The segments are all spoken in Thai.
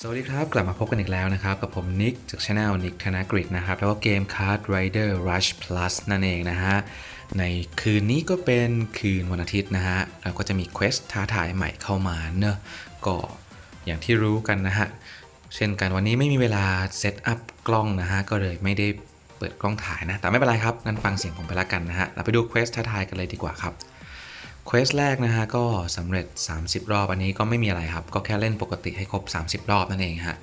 สวัสดีครับ กลับมาพบกันอีกแล้วนะครับ กับผมนิกจากช anel นิกธนกฤษนะครับ แล้วก็เกม Card Rider Rush Plus นั่นเองนะฮะ ในคืนนี้ก็เป็นคืนวันอาทิตย์นะฮะแล้วก็จะมีเควสท้าทายใหม่เข้ามาเนอะก็อย่างที่รู้กันนะฮะ เช่นกันวันนี้ไม่มีเวลาเซตอัพกล้องนะฮะ ก็เลยไม่ได้เปิดกล้องถ่ายนะ แต่ไม่เป็นไรครับงั้นฟังเสียงผมไปละกันนะฮะเราไปดูเควสท้าทายกันเลยดีกว่าครับ เควสแรกนะฮะก็สำเร็จ 30 รอบอันนี้ก็ไม่มีอะไรครับ ก็แค่เล่นปกติให้ครบ 30 รอบนั่นเองฮะ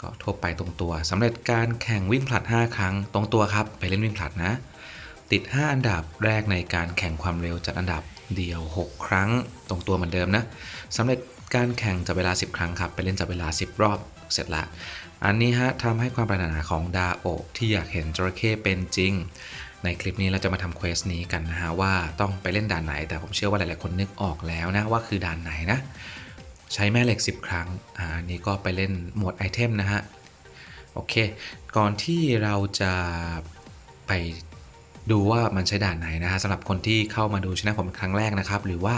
ก็ทั่วไปตรงตัวสำเร็จการแข่งวิ่งผลัด 5 ครั้งตรงตัวครับ ไปเล่นวิ่งผลัดนะ ติด 5 อันดับแรกในการแข่งความเร็วจัดอันดับเดียว 6 ครั้งตรงตัวเหมือนเดิมนะสำเร็จการแข่งจับเวลา 10 ครั้งครับไปเล่นจับเวลา 10 รอบเสร็จละอันนี้ฮะทำให้ความปรารถนาของดาโอที่อยากเห็นจระเข้เป็นจริง ในคลิปนี้เราจะมาทำเควสนี้กันนะฮะว่าต้องไปเล่นด่านไหน แต่ผมเชื่อว่าหลายๆคนนึกออกแล้วนะว่าคือด่านไหนนะ ใช้แม่เหล็ก 10 ครั้งอ่านี้ก็ไปเล่นหมวดไอเทมนะฮะโอเค ก่อนที่เราจะไปดูว่ามันใช้ด่านไหนนะฮะสำหรับคนที่เข้ามาดูช่องผมครั้งแรกนะครับ หรือว่า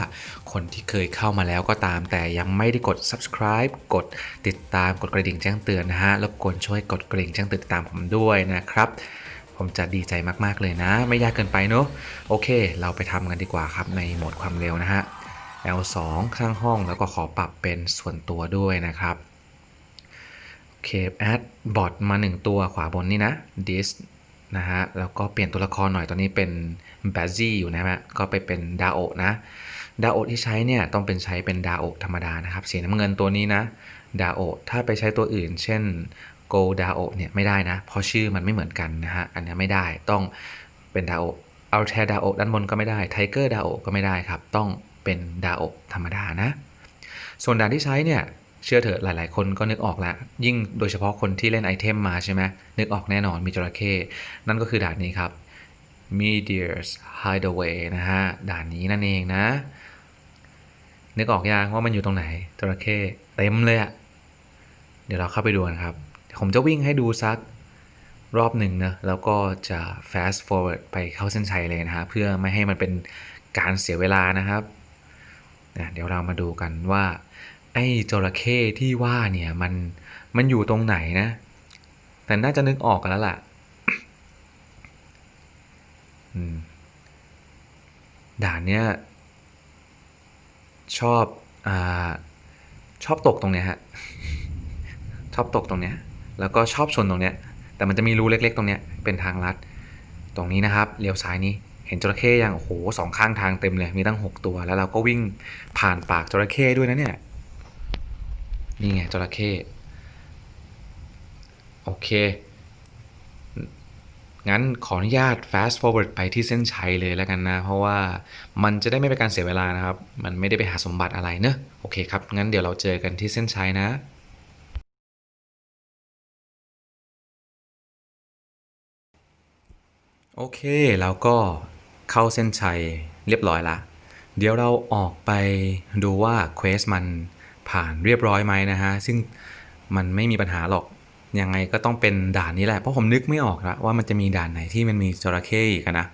คนที่เคยเข้ามาแล้วก็ตาม แต่ยังไม่ได้กด subscribe กดติดตามกดกระดิ่งแจ้งเตือนนะฮะแล้วกดช่วยกดกระดิ่งแจ้งเตือนติดตามผมด้วยนะครับ ผมจะดีใจมากๆเลยนะ ไม่ยากเกินไปเนอะโอเค เราไปทำกันดีกว่าครับในโหมดความเร็วนะฮะ L2 ข้างห้องแล้วก็ขอปรับเป็นส่วนตัวด้วยนะครับโอเค add bot มา 1 ตัวขวาบนนี่นะ this นะฮะ แล้วก็เปลี่ยนตัวละครหน่อยตอนนี้เป็น b a z z y อยู่นะฮะ ก็ไปเป็นดาโอนะ ดาโอที่ใช้เนี่ยต้องเป็นใช้เป็นดาโอธรรมดานะครับ สีน้ำเงินตัวนี้นะ ดาโอถ้าไปใช้ตัวอื่น เช่น Go Dao เนี่ยไม่ได้นะ เพราะชื่อมันไม่เหมือนกันนะฮะ อันนี้ไม่ได้ต้องเป็น Dao Altair Dao ด้านบนก็ไม่ได้ Tiger Dao ก็ไม่ได้ครับ ต้องเป็น Dao ธรรมดานะ ส่วนด่านที่ใช้เนี่ยเชื่อเถอะหลาย ๆ คนก็นึกออกแล้ว ยิ่งโดยเฉพาะคนที่เล่นไอเทมมาใช่ไหมนึกออกแน่นอนมีจระเข้นั่นก็คือด่านนี้ครับ Meteors Hideaway นะฮะ ด่านนี้นั่นเองนะ นึกออกยังว่ามันอยู่ตรงไหนจระเข้เต็มเลยอะเดี๋ยวเราเข้าไปดูกันครับ ผมจะวิ่งให้ดูสักรอบหนึ่งนะแล้วก็จะ fast forward ไปเข้าเส้นชัยเลยนะฮะเพื่อไม่ให้มันเป็นการเสียเวลานะครับนะเดี๋ยวเรามาดูกันว่าไอ้จระเข้ที่ว่าเนี่ยมันมันอยู่ตรงไหนนะ แต่น่าจะนึกออกกันแล้วล่ะด่านเนี้ยชอบอ่าชอบตกตรงเนี้ยฮะ ชอบตกตรงเนี้ย แล้วก็ชอบชนตรงเนี้ยแต่มันจะมีรูเล็กๆ ตรงเนี้ยเป็นทางลัด ตรงนี้นะครับเลี้ยวซ้ายนี้เห็นจระเข้ยังโอ้โหสองข้างทางเต็มเลยมีตั้งหกตัว แล้วเราก็วิ่งผ่านปากจระเข้ด้วยนะเนี่ยนี่ไงจระเข้โอเค งั้นขออนุญาต fast forward ไปที่เส้นชัยเลยแล้วกันนะ เพราะว่ามันจะได้ไม่เป็นการเสียเวลานะครับ มันไม่ได้ไปหาสมบัติอะไรเนอะโอเคครับ งั้นเดี๋ยวเราเจอกันที่เส้นชัยนะ โอเค แล้วก็เข้าเส้นชัยเรียบร้อยละ เดี๋ยวเราออกไปดูว่าเควสมันผ่านเรียบร้อยไหมนะฮะ ซึ่งมันไม่มีปัญหาหรอก ยังไงก็ต้องเป็นด่านนี้แหละ เพราะผมนึกไม่ออกละว่ามันจะมีด่านไหนที่มันมีจระเข้อีกนะ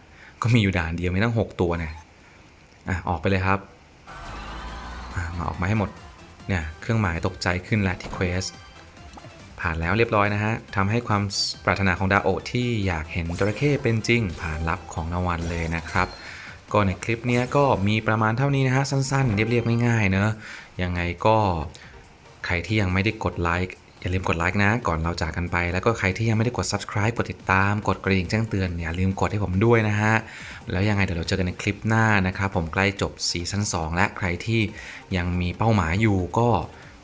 ก็มีอยู่ด่านเดียวไมีตั้ง6 ตัวเนี่ยอะ ออกไปเลยครับอะมาออกมาให้หมด เนี่ย เครื่องหมายตกใจขึ้นแล้วที่เควส ผ่านแล้วเรียบร้อยนะฮะทำให้ความปรารถนาของดาโอที่อยากเห็นจระเข้เป็นจริง ผ่านลับของรางวัลเลยนะครับก็ในคลิปนี้ก็มีประมาณเท่านี้นะฮะสั้นๆ เรียบๆง่ายๆเนอะยังไงก็ใครที่ยังไม่ได้กดไลค์อย่าลืมกดไลค์นะ ก่อนเราจากกันไป แล้วก็ใครที่ยังไม่ได้กด subscribe กดติดตาม กดกระดิ่งแจ้งเตือนอย่าลืมกดให้ผมด้วยนะฮะ แล้วยังไงเดี๋ยวเราเจอกันในคลิปหน้านะครับผมใกล้จบซีซั่น2และใครที่ยังมีเป้าหมายอยู่ก็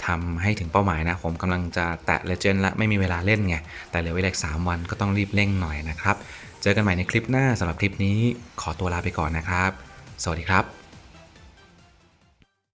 ทำให้ถึงเป้าหมายนะ ผมกำลังจะแตะเลเจนด์ละไม่มีเวลาเล่นไง แต่เหลือเวลาอีก3วันก็ต้องรีบเร่งหน่อยนะครับ เจอกันใหม่ในคลิปหน้าสำหรับคลิปนี้ขอตัวลาไปก่อนนะครับ สวัสดีครับ